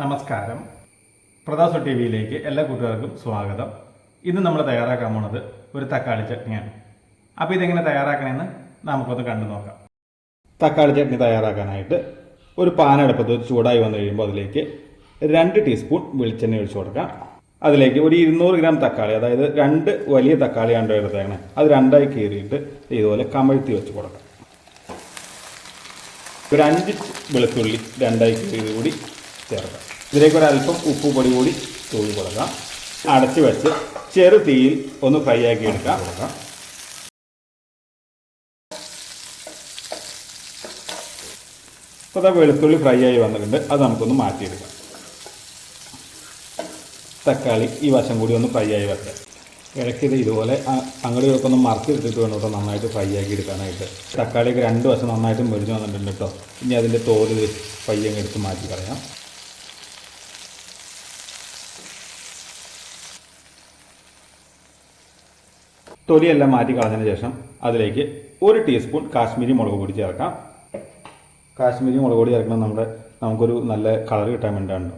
നമസ്കാരം. പ്രതാസ് ടി വിയിലേക്ക് എല്ലാ കൂട്ടുകാർക്കും സ്വാഗതം. ഇന്ന് നമ്മൾ തയ്യാറാക്കാൻ പോണത് ഒരു തക്കാളി ചട്നിയാണ്. അപ്പോൾ ഇതെങ്ങനെ തയ്യാറാക്കണമെന്ന് നമുക്കൊന്ന് കണ്ടു നോക്കാം. തക്കാളി ചട്നി തയ്യാറാക്കാനായിട്ട് ഒരു പാനടുപ്പത്ത് ചൂടായി വന്നു കഴിയുമ്പോൾ അതിലേക്ക് രണ്ട് ടീസ്പൂൺ വെളിച്ചെണ്ണ ഒഴിച്ചു കൊടുക്കാം. അതിലേക്ക് ഒരു ഇരുന്നൂറ് ഗ്രാം തക്കാളി അതായത് രണ്ട് വലിയ തക്കാളി തക്കാളിയാണ് എടുത്തേക്കണേ അത് രണ്ടായി കീറിയിട്ട് ഇതുപോലെ കമഴ്ത്തി വെച്ച് കൊടുക്കാം. ഒരു അഞ്ച് വെളുത്തുള്ളി രണ്ടായി കീറി കൂടി ചേർക്കാം. ഇതിലേക്ക് ഒരല്പം ഉപ്പ് പൊടി കൂടി തൂങ്ങി കൊടുക്കാം. അടച്ചു വെച്ച് ചെറു തീയിൽ ഒന്ന് ഫ്രൈ ആക്കി എടുക്കാം. കൊടുക്കാം. അപ്പോൾ അതാ വെളുത്തുള്ളി ഫ്രൈ ആയി വന്നിട്ടുണ്ട്. അത് നമുക്കൊന്ന് മാറ്റിയെടുക്കാം. തക്കാളി ഈ വശം കൂടി ഒന്ന് ഫ്രൈ ആയി വെക്കാം ഇടയ്ക്കിത് ഇതുപോലെ അങ്ങോട്ടും ഇതൊക്കെ ഒന്ന് മറച്ചെടുത്തിട്ട് വേണം കേട്ടോ നന്നായിട്ട് ഫ്രൈ ആക്കി എടുക്കാനായിട്ട്. തക്കാളിയൊക്കെ രണ്ട് വശം നന്നായിട്ട് മുരിഞ്ഞ് വന്നിട്ടുണ്ട് കേട്ടോ. ഇനി അതിന്റെ തോൽ പയ്യങ്ങ് എടുത്ത് മാറ്റി കളയാം. തൊലിയെല്ലാം മാറ്റി കളഞ്ഞതിന് ശേഷം അതിലേക്ക് ഒരു ടീസ്പൂൺ കാശ്മീരി മുളക് പൊടി ചേർക്കാം. കാശ്മീരി മുളക് പൊടി ചേർക്കണം നമ്മുടെ നമുക്കൊരു നല്ല കളർ കിട്ടാൻ വേണ്ടിയാണ്.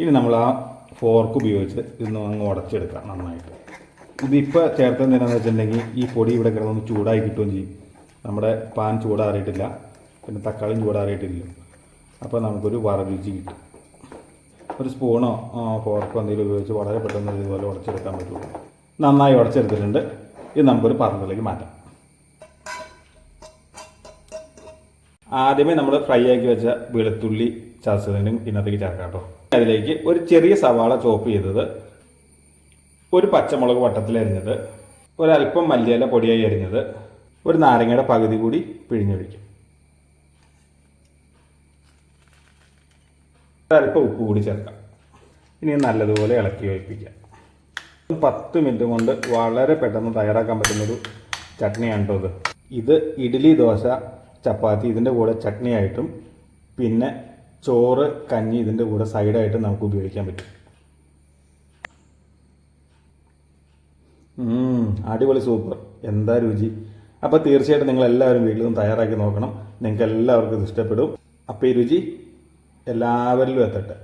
ഇനി നമ്മൾ ആ ഫോർക്ക് ഉപയോഗിച്ച് ഇന്ന് അങ്ങ് ഉടച്ചെടുക്കാം നന്നായിട്ട്. ഇതിപ്പോൾ ചേർത്തത് എന്താണെന്ന് വെച്ചിട്ടുണ്ടെങ്കിൽ ഈ പൊടി ഇവിടെ കിടന്നൊന്ന് ചൂടായി കിട്ടുകയും ചെയ്യും. നമ്മുടെ പാൻ ചൂടാറിയിട്ടില്ല പിന്നെ തക്കാളിയും ചൂടാറിയിട്ടില്ല. അപ്പോൾ നമുക്കൊരു വറരുചി കിട്ടും. ഒരു സ്പൂണോ ഫോർക്കോ എന്തെങ്കിലും ഉപയോഗിച്ച് വളരെ പെട്ടെന്ന് ഇതുപോലെ ഉടച്ചെടുക്കാൻ പറ്റുള്ളൂ. നന്നായി ഉടച്ചെടുത്തിട്ടുണ്ട്. ഇത് നമ്പർ പാത്രത്തിലേക്ക് മാറ്റാം. ആദ്യമേ നമ്മൾ ഫ്രൈ ആക്കി വെച്ച വെളുത്തുള്ളി ചതച്ചതിനും ഇന്നത്തേക്ക് ചേർക്കാം കേട്ടോ. അതിലേക്ക് ഒരു ചെറിയ സവാള ചോപ്പ് ചെയ്തത് ഒരു പച്ചമുളക് വട്ടത്തിൽ അരിഞ്ഞത് ഒരല്പം മല്ലിയില പൊടിയായി അരിഞ്ഞത് ഒരു നാരങ്ങയുടെ പകുതി കൂടി പിഴിഞ്ഞൊഴിക്കും ഒരല്പം ഉപ്പ് കൂടി ചേർക്കാം. ഇനി നല്ലതുപോലെ ഇളക്കി വയ്പ്പിക്കാം പത്ത് മിനിറ്റ് കൊണ്ട് വളരെ പെട്ടെന്ന് തയ്യാറാക്കാൻ പറ്റുന്നൊരു ചട്നിയാണ് ഇത്. ഇത് ഇഡ്ഡലി ദോശ ചപ്പാത്തി ഇതിന്റെ കൂടെ ചട്നിയായിട്ടും പിന്നെ ചോറ് കഞ്ഞി ഇതിന്റെ കൂടെ സൈഡായിട്ടും നമുക്ക് ഉപയോഗിക്കാൻ പറ്റും. അടിപൊളി സൂപ്പർ. എന്താ രുചി? അപ്പോൾ തീർച്ചയായിട്ടും നിങ്ങൾ എല്ലാവരും വീട്ടിൽ നിന്ന് തയ്യാറാക്കി നോക്കണം. നിങ്ങൾക്ക് എല്ലാവർക്കും ഇത് ഇഷ്ടപ്പെടും. അപ്പോൾ ഈ രുചി എല്ലാവരിലും എത്തട്ടെ.